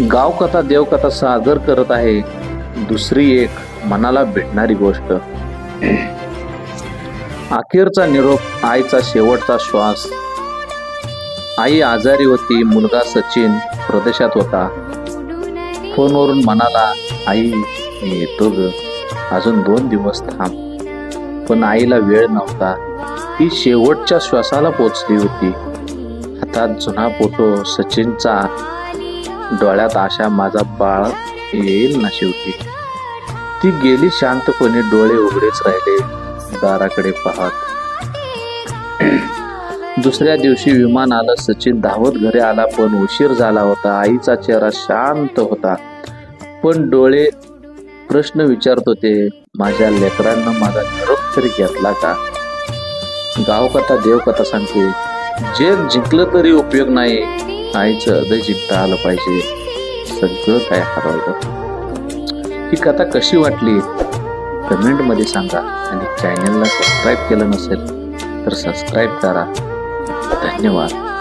गावकथा देवकथा सादर करत आहे. दुसरी एक मनाला भेटणारी गोष्ट. अखेरचा निरोप आईचा शेवटचा श्वास. आई आजारी होती मुलगा सचिन प्रदेशात होता. फोनवरून म्हणाला आई येतो ग. अजून दोन दिवस थांब. पण आईला वेळ नव्हता. ती शेवटच्या श्वासाला पोचली होती. हातात जुना फोटो सचिनचा. डोळ्यात आशा माझा बाळ येईल ना शेवटी? ती गेली शांतपणे डोळे उघडेच राहिले. दाराकडे पाहत. दुसऱ्या दिवशी विमान आलं सचिन धावत घरी आला पण उशीर झाला होता. आईचा चेहरा शांत होता. पण डोळे प्रश्न विचारत होते माझ्या लेकरांना माझा निरोप तरी घेतला का? गावकथा देवकथा सांगते. जग जिंकलं तरी उपयोग नाही. आईचं हृदय जिंकता आलं पाहिजे. सगळं काय हरवलं ही कथा कशी वाटली? कमेंटमध्ये सांगा. आणि चॅनलला सबस्क्राईब केलं नसेल तर सबस्क्राईब करा. धन्यवाद.